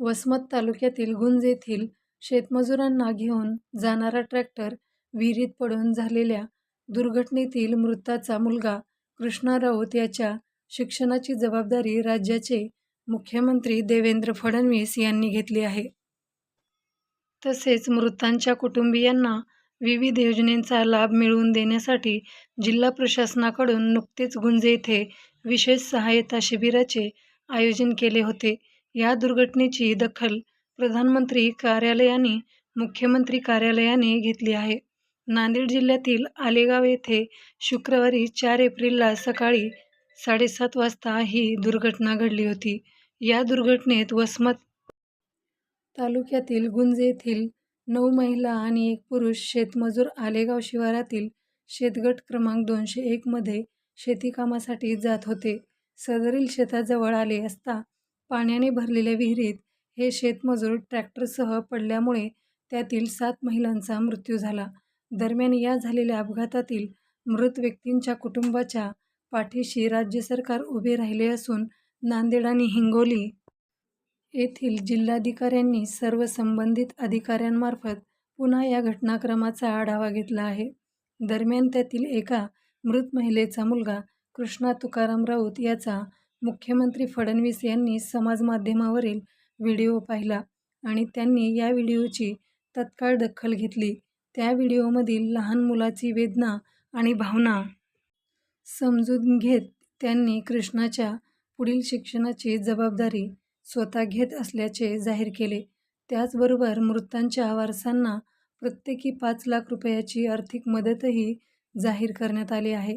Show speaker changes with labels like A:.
A: वसमत तालुक्यातील गुंज येथील शेतमजुरांना घेऊन जाणारा ट्रॅक्टर विहिरीत पडून झालेल्या दुर्घटनेतील मृताचा मुलगा कृष्णा राऊत याच्या शिक्षणाची जबाबदारी राज्याचे मुख्यमंत्री देवेंद्र फडणवीस यांनी घेतली आहे. तसेच मृतांच्या कुटुंबीयांना विविध योजनेचा लाभ मिळवून देण्यासाठी जिल्हा प्रशासनाकडून नुकतेच गुंज येथे विशेष सहायता शिबिराचे आयोजन केले होते. या दुर्घटनेची दखल प्रधानमंत्री कार्यालयाने मुख्यमंत्री कार्यालयाने घेतली आहे. नांदेड जिल्ह्यातील आलेगाव येथे शुक्रवारी चार एप्रिलला सकाळी साडेसात वाजता ही दुर्घटना घडली होती. या दुर्घटनेत वसमत तालुक्यातील गुंज येथील नऊ महिला आणि एक पुरुष शेतमजूर आलेगाव शिवारातील शेतगट क्रमांक दोनशे एकमध्ये शेतीकामासाठी जात होते. सदरील शेताजवळ आले असता पाण्याने भरलेल्या विहिरीत हे शेतमजूर ट्रॅक्टरसह पडल्यामुळे त्यातील सात महिलांचा मृत्यू झाला. दरम्यान या झालेल्या अपघातातील मृत व्यक्तींच्या कुटुंबाच्या पाठीशी राज्य सरकार उभे राहिले असून नांदेड आणि हिंगोली येथील जिल्हाधिकाऱ्यांनी सर्व संबंधित अधिकाऱ्यांमार्फत पुन्हा या घटनाक्रमाचा आढावा घेतला आहे. दरम्यान त्यातील एका मृत महिलेचा मुलगा कृष्णा तुकाराम राऊत याचा मुख्यमंत्री फडणवीस यांनी समाजमाध्यमावरील व्हिडिओ पाहिला आणि त्यांनी या व्हिडिओची तत्काळ दखल घेतली. त्या व्हिडिओमधील लहान मुलाची वेदना आणि भावना समजून घेत त्यांनी कृष्णाच्या पुढील शिक्षणाची जबाबदारी स्वतः घेत असल्याचे जाहीर केले. त्याचबरोबर मृतांच्या वारसांना प्रत्येकी पाच लाख रुपयाची आर्थिक मदतही जाहीर करण्यात आली आहे.